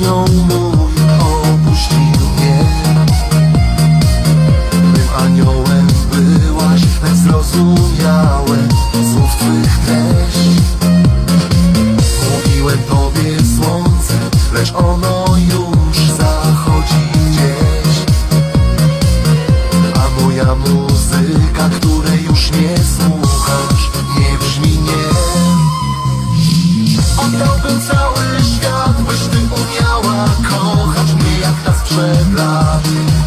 no more. love.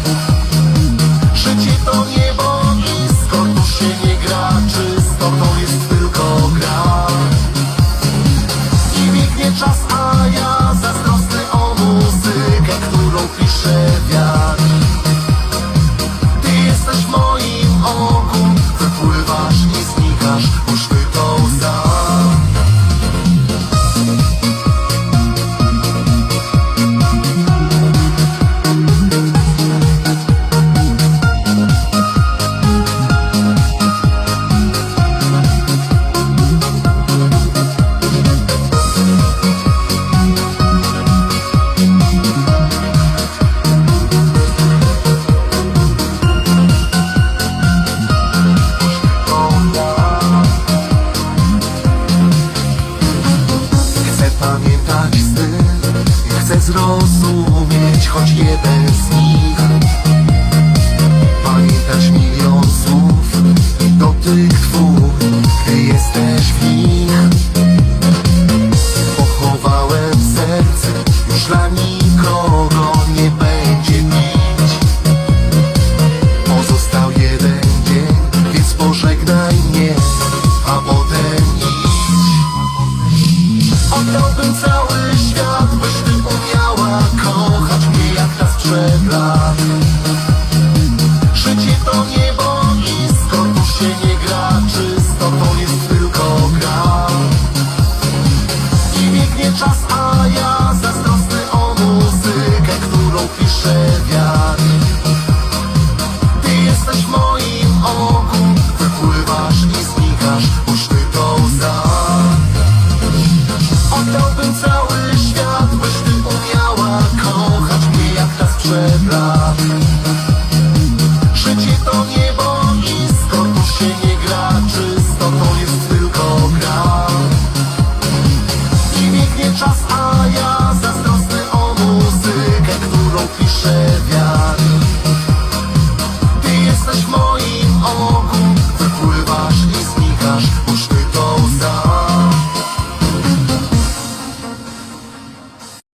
zrozumieć choć jeden z nich. Pamiętasz milion słów i dotyk twór, gdy jesteś w nich. Pochowałem serce, już dla nikogo nie będzie pić Pozostał jeden dzień, więc pożegnaj mnie, a potem idź. Oddałbym całą biegnie czas, a ja zazdrosny o muzykę, którą piszę wiatr Ty jesteś w moim oku, wypływasz i znikasz, puszcz ty to łza Oddałbym cały świat, byś ty umiała kochać mnie jak nas przed lat kisze wiatr.